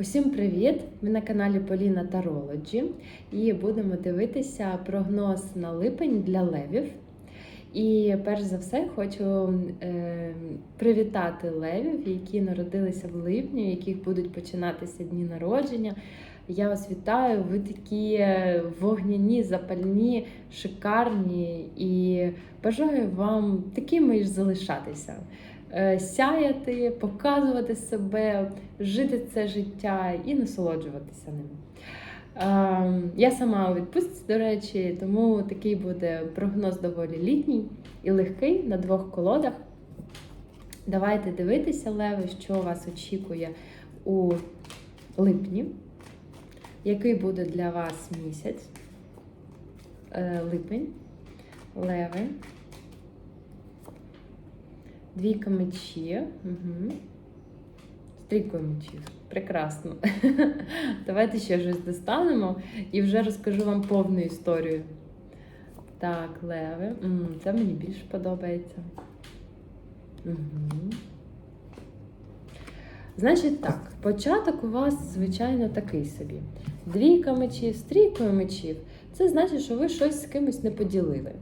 Усім привіт! Ми на каналі Поліна Тарологі і будемо дивитися прогноз на липень для левів. І перш за все хочу е, привітати левів, які народилися в липні, у яких будуть починатися дні народження. Я вас вітаю, ви такі вогняні, запальні, шикарні і бажаю вам такими ж залишатися. Е, Сяяти, показувати себе, жити це життя і насолоджуватися ним. Е, Я сама у відпустці, до речі, тому такий буде прогноз доволі літній і легкий на двох колодах. Давайте дивитися, Леви, що вас очікує у липні. Який буде для вас місяць? Е, Липень, леви. Двійка мечі. Угу. Стрійкою мечів. Прекрасно. Давайте ще щось достанемо і вже розкажу вам повну історію. Так, леви. Це мені більше подобається. Угу. Значить так, початок у вас, звичайно, такий собі. Двійка мечів, стрійкою мечів. Це значить, що ви щось з кимось не поділили.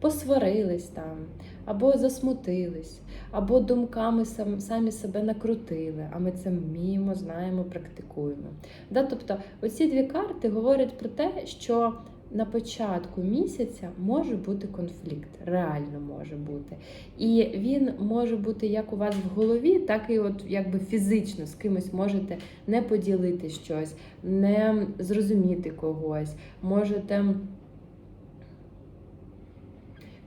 Посварились там, або засмутились, або думками сам, самі себе накрутили, а ми це вміємо, знаємо, практикуємо. Да? Тобто, оці дві карти говорять про те, що на початку місяця може бути конфлікт, реально може бути. І він може бути як у вас в голові, так і от якби фізично з кимось можете не поділити щось, не зрозуміти когось, можете.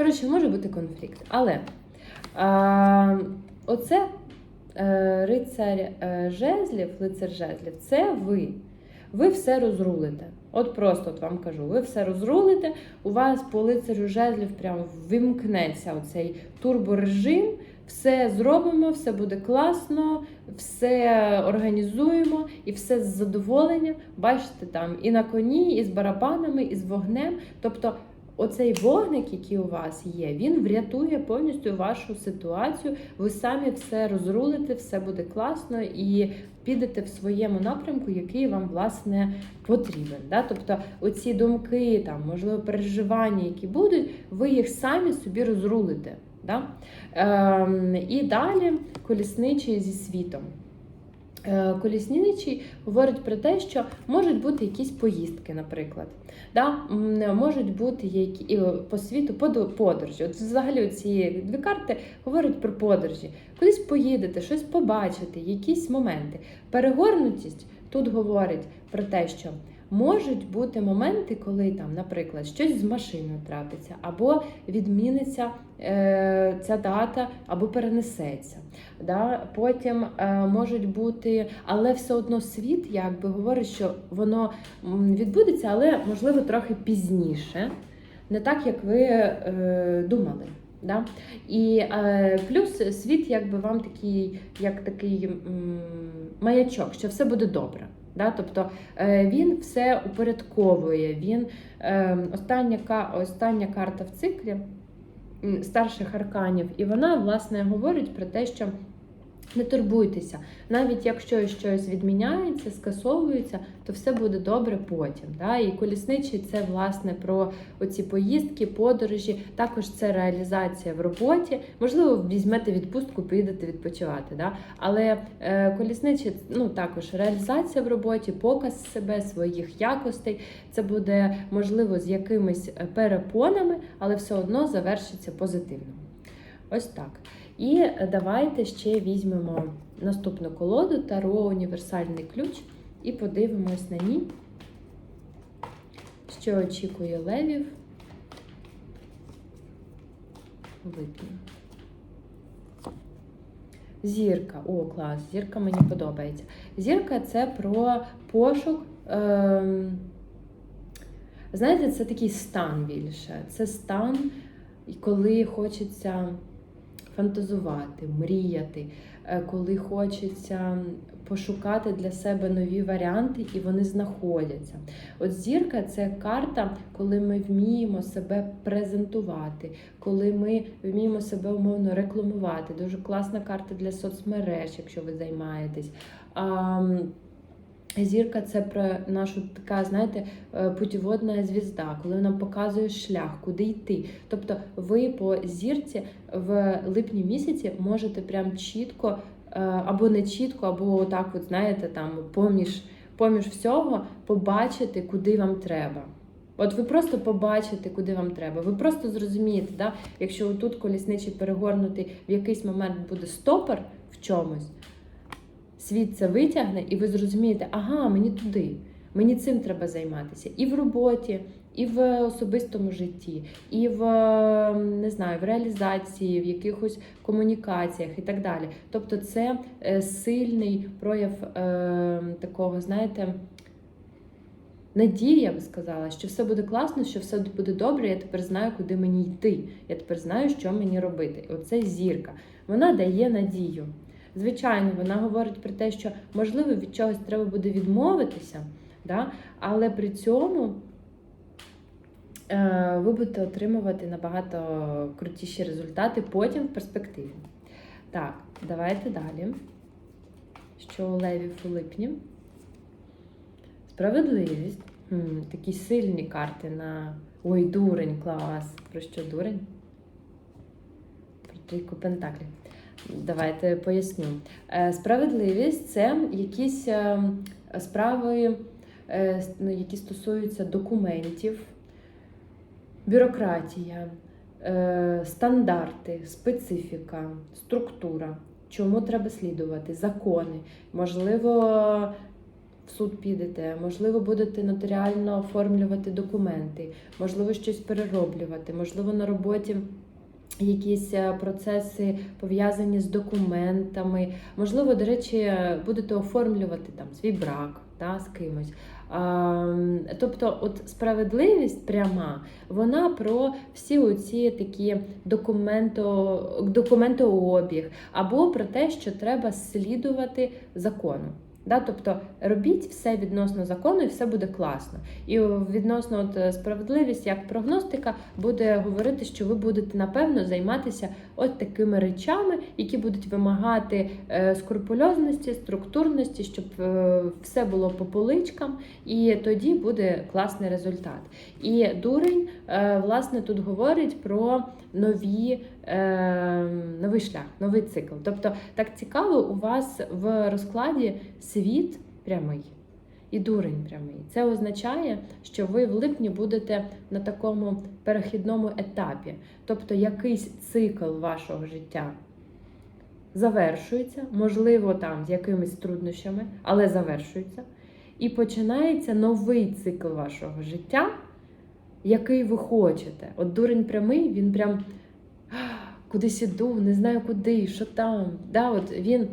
Коротше, може бути конфлікт. Але а, оце е, рицар е, жезлів, лицар жезлів, це ви. Ви все розрулите. От просто от вам кажу, ви все розрулите, у вас по лицарю жезлів прям вимкнеться оцей турборежим, все зробимо, все буде класно, все організуємо і все з задоволенням. Бачите, там і на коні, і з барабанами, і з вогнем. Тобто Оцей вогник, який у вас є, він врятує повністю вашу ситуацію. Ви самі все розрулите, все буде класно і підете в своєму напрямку, який вам власне потрібен. Да? Тобто, оці думки, там, можливо, переживання, які будуть, ви їх самі собі розрулите. Да? Ем, І далі колісничий зі світом. Е, говорить про те, що можуть бути якісь поїздки, наприклад. Да? Можуть бути які по світу подорожі. От взагалі ці дві карти говорять про подорожі. Кудись поїдете, щось побачите, якісь моменти. Перегорнутість тут говорить про те, що Можуть бути моменти, коли там, наприклад, щось з машиною трапиться, або відміниться е, ця дата, або перенесеться. Да? Потім е, можуть бути, але все одно світ якби говорить, що воно відбудеться, але можливо трохи пізніше, не так, як ви е, думали. Да? І е, плюс світ, якби вам такий, як такий м, маячок, що все буде добре. Да? Тобто е, він все упорядковує. Він е, остання остання карта в циклі старших арканів, і вона, власне, говорить про те, що не турбуйтеся, навіть якщо щось відміняється, скасовується, то все буде добре потім. Да? І колісничий це власне про оці поїздки, подорожі, також це реалізація в роботі. Можливо, візьмете відпустку, поїдете відпочивати. Да? Але е, колісничий ну, також реалізація в роботі, показ себе, своїх якостей. Це буде можливо з якимись е, перепонами, але все одно завершиться позитивно. Ось так. І давайте ще візьмемо наступну колоду Таро універсальний ключ і подивимось на ній, що очікує левів у. Зірка. О, клас! Зірка мені подобається. Зірка це про пошук. Е Знаєте, це такий стан більше. Це стан, коли хочеться фантазувати, мріяти, е, коли хочеться пошукати для себе нові варіанти, і вони знаходяться. От зірка це карта, коли ми вміємо себе презентувати, коли ми вміємо себе умовно рекламувати. Дуже класна карта для соцмереж, якщо ви займаєтесь. Зірка це про нашу така, знаєте, е, путіводна звізда, коли нам показує шлях, куди йти. Тобто, ви по зірці в липні місяці можете прям чітко, е, або не чітко, або отак, от знаєте, там поміж, поміж всього побачити, куди вам треба. От ви просто побачите, куди вам треба. Ви просто зрозумієте, да? якщо тут колісничий перегорнутий в якийсь момент буде стопор в чомусь, світ це витягне, і ви зрозумієте, ага, мені туди, мені цим треба займатися. І в роботі, і в особистому житті, і в не знаю, в реалізації, в якихось комунікаціях і так далі. Тобто, це е, сильний прояв е, такого, знаєте. Надія, я би сказала, що все буде класно, що все буде добре. Я тепер знаю, куди мені йти. Я тепер знаю, що мені робити. Оце зірка. Вона дає надію. Звичайно, вона говорить про те, що можливо від чогось треба буде відмовитися, да? але при цьому е, ви будете отримувати набагато крутіші результати потім в перспективі. Так, давайте далі. Що у Левів у липні? Справедливість. М, такі сильні карти на. Ой, дурень, клас. Про що дурень? Про трійку пентаклів. Давайте поясню. Е, Справедливість це якісь е, справи, е, ну, які стосуються документів, бюрократія, стандарти, специфіка, структура. Чому треба слідувати? Закони. Можливо, в суд підете, можливо, будете нотаріально оформлювати документи, можливо, щось перероблювати, можливо, на роботі. Якісь е, процеси пов'язані з документами, можливо, до речі, будете оформлювати там свій брак та, з кимось. А, тобто, от справедливість пряма, вона про всі оці такі документо, документообіг, або про те, що треба слідувати закону. Да? Тобто робіть все відносно закону, і все буде класно. І відносно от е, справедливість, як прогностика, буде говорити, що ви будете напевно займатися от такими речами, які будуть вимагати е, скрупульозності, структурності, щоб е, все було по поличкам, і тоді буде класний результат. І дурень, власне, тут говорить про нові, е, новий шлях, новий цикл. Тобто, так цікаво, у вас в розкладі світ прямий. І дурень прямий. Це означає, що ви в липні будете на такому перехідному етапі. Тобто якийсь цикл вашого життя завершується, можливо, там з якимись труднощами, але завершується. І починається новий цикл вашого життя, який ви хочете. От дурень прямий, він прям кудись іду, не знаю куди, що там. Да, от Він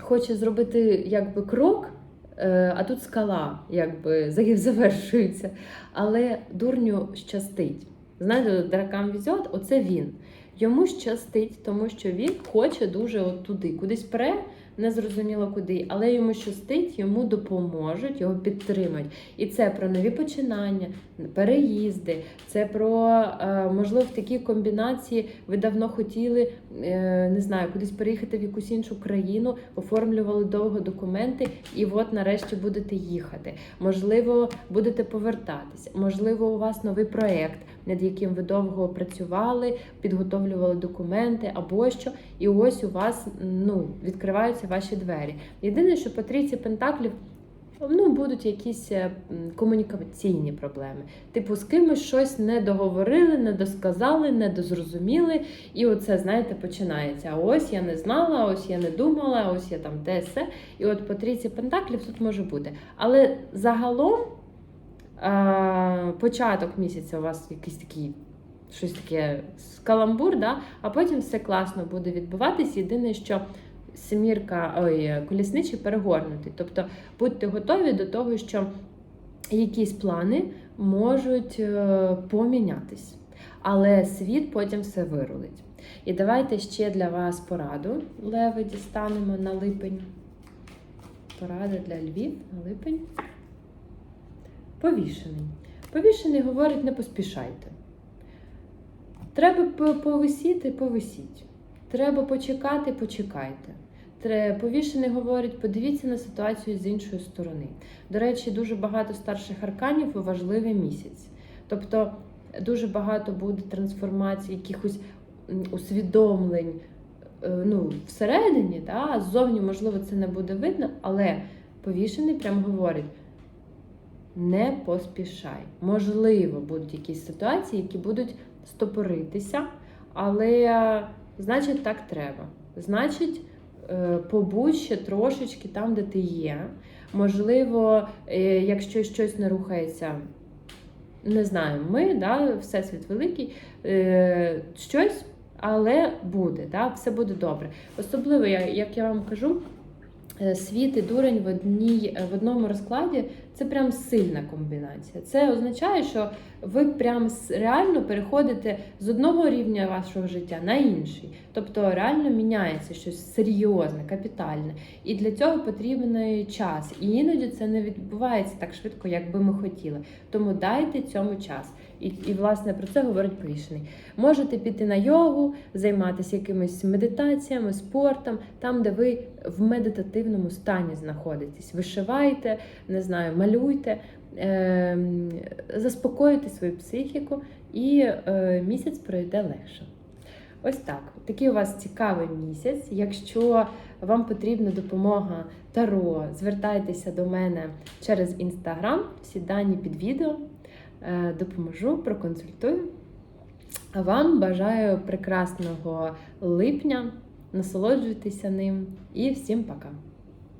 хоче зробити якби крок. Е, А тут скала якби завершується. Але дурню щастить. Знаєте, дракам візьот, оце він. Йому щастить, тому що він хоче дуже от туди, кудись пре, незрозуміло куди, але йому щастить, йому допоможуть, його підтримують. І це про нові починання, переїзди, це про, е, можливо, в такій комбінації ви давно хотіли, е, не знаю, кудись переїхати в якусь іншу країну, оформлювали довго документи, і от нарешті будете їхати. Можливо, будете повертатися. Можливо, у вас новий проєкт, над яким ви довго працювали, підготовлювали документи або що. І ось у вас ну, відкриваються ваші двері. Єдине, що по пентаклів. Ну, будуть якісь е, комунікаційні проблеми. Типу, з кимось щось не договорили, не досказали, не дозрозуміли. І оце, знаєте, починається. Ось я не знала, ось я не думала, ось я там те все. І от по трійці пентаклів тут може бути. Але загалом початок місяця у вас якийсь такий. Щось таке каламбур, да? а потім все класно буде відбуватись. Єдине, що семірка, ой, колісничий перегорнутий. Тобто будьте готові до того, що якісь плани можуть е, помінятись, але світ потім все вирулить. І давайте ще для вас пораду леви дістанемо на липень. Порада для львів на липень. Повішений. Повішений говорить, не поспішайте. Треба повисіти, повисіть. Треба почекати, почекайте. Повішений говорить, подивіться на ситуацію з іншої сторони. До речі, дуже багато старших арканів у важливий місяць. Тобто дуже багато буде трансформацій, якихось усвідомлень е, ну, всередині, да? ззовні, можливо, це не буде видно, але повішений прямо говорить: не поспішай. Можливо, будуть якісь ситуації, які будуть стопоритися, але е, значить так треба. Значить, е, побудь ще трошечки там, де ти є. Можливо, е, якщо щось не рухається, не знаю, ми, да, Всесвіт великий, щось, але буде, да, все буде добре. Особливо, як я вам кажу, світ і дурень в, одній, в одному розкладі це прям сильна комбінація. Це означає, що ви прям реально переходите з одного рівня вашого життя на інший. Тобто реально міняється щось серйозне, капітальне. І для цього потрібен час. І іноді це не відбувається так швидко, як би ми хотіли. Тому дайте цьому час. І, і власне про це говорить повішений. Можете піти на йогу, займатися якимись медитаціями, спортом, там, де ви в медитативному стані знаходитесь. Вишивайте, не знаю, малюйте, ем, заспокоюйте свою психіку, і е, місяць пройде легше. Ось так. Такий у вас цікавий місяць. Якщо вам потрібна допомога Таро, звертайтеся до мене через інстаграм, всі дані під відео. Е, Допоможу, проконсультую. А вам бажаю прекрасного липня, насолоджуйтеся ним і всім пока!